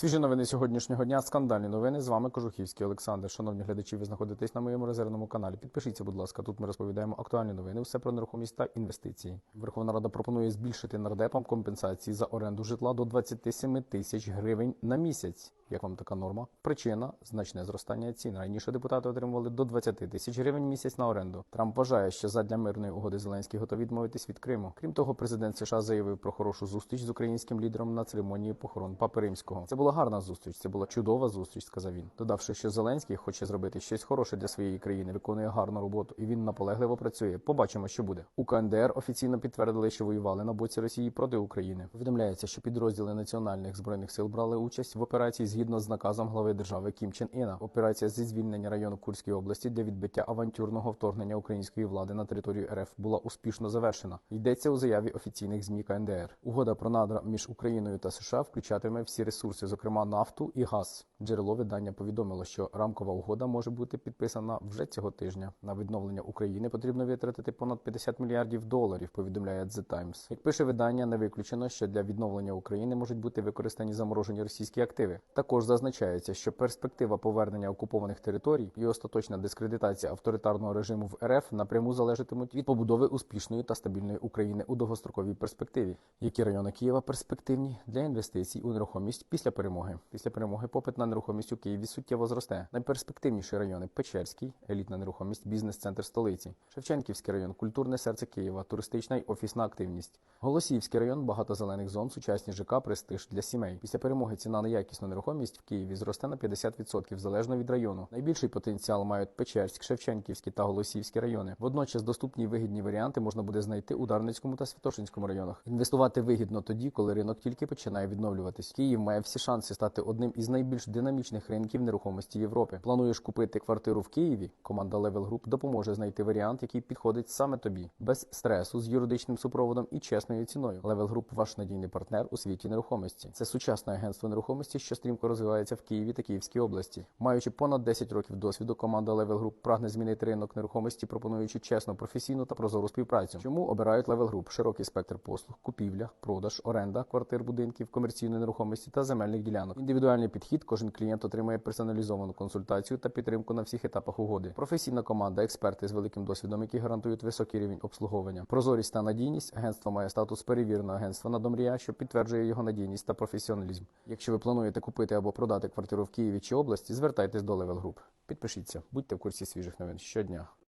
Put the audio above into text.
Свіжі новини сьогоднішнього дня. Скандальні новини. З вами Кожухівський Олександр. Шановні глядачі, ви знаходитесь на моєму резервному каналі. Підпишіться, будь ласка. Тут ми розповідаємо актуальні новини, все про нерухомість та інвестиції. Верховна Рада пропонує збільшити нардепам компенсації за оренду житла до 27 тисяч гривень на місяць. Як вам така норма? Причина значне зростання цін. Раніше депутати отримували до 20 тисяч гривень місяць на оренду. Трамп вважає, що задля мирної угоди Зеленський готовий відмовитись від Криму. Крім того, президент США заявив про хорошу зустріч з українським лідером на церемонії похорон Папи Римського. Це була гарна зустріч, це була чудова зустріч, сказав він. Додавши, що Зеленський хоче зробити щось хороше для своєї країни, виконує гарну роботу, і він наполегливо працює. Побачимо, що буде. У КНДР офіційно підтвердили, що воювали на боці Росії проти України. Повідомляється, що підрозділи національних збройних сил брали участь в операції згідно з наказом глави держави Кім Чен Іна. Операція зі звільнення району Курської області для відбиття авантюрного вторгнення української влади на територію РФ була успішно завершена. Йдеться у заяві офіційних змі КНДР. Угода про надра між Україною та США включатиме всі ресурси, зокрема нафту і газ. Джерело видання повідомило, що рамкова угода може бути підписана вже цього тижня. На відновлення України потрібно витратити понад 50 мільярдів доларів. Повідомляє The Times. Як пише видання, не виключено, що для відновлення України можуть бути використані заморожені російські активи. Також зазначається, що перспектива повернення окупованих територій і остаточна дискредитація авторитарного режиму в РФ напряму залежатимуть від побудови успішної та стабільної України у довгостроковій перспективі. Які райони Києва перспективні для інвестицій у нерухомість після перемоги? Після перемоги попит на нерухомість у Києві суттєво зросте. Найперспективніші райони Печерський, елітна нерухомість, бізнес-центр столиці, Шевченківський район, культурне серце Києва, туристична й офісна активність. Голосіївський район, багато зелених зон, сучасні ЖК, престиж для сімей. Після перемоги ціна на якісну нерухомість в Києві зросте на 50% залежно від району. Найбільший потенціал мають Печерськ, Шевченківський та Голосіївські райони. Водночас доступні вигідні варіанти можна буде знайти у Дарницькому та Святошинському районах. Інвестувати вигідно тоді, коли ринок тільки починає відновлюватись. Київ має всі шанси стати одним із найбільш динамічних ринків нерухомості Європи. Плануєш купити квартиру в Києві? Команда Level Group допоможе знайти варіант, який підходить саме тобі, без стресу, з юридичним супроводом і чесною ціною. Level Group – ваш надійний партнер у світі нерухомості. Це сучасне агентство нерухомості, що стрімко розвивається в Києві та Київській області. Маючи понад 10 років досвіду, команда Level Group прагне змінити ринок нерухомості, пропонуючи чесну, професійну та прозору співпрацю. Чому обирають Level Group? Широкий спектр послуг, купівля, продаж, оренда, квартир, будинків, комерційної нерухомості та земельних ділянок. Індивідуальний підхід. Кожен клієнт отримує персоналізовану консультацію та підтримку на всіх етапах угоди. Професійна команда, експерти з великим досвідом, які гарантують високий рівень обслуговування. Прозорість та надійність. Агентство має статус перевіреного агентства на Домрія, що підтверджує його надійність та професіоналізм. Якщо ви плануєте купити або продати квартиру в Києві чи області, звертайтесь до Level Group. Підпишіться, будьте в курсі свіжих новин щодня.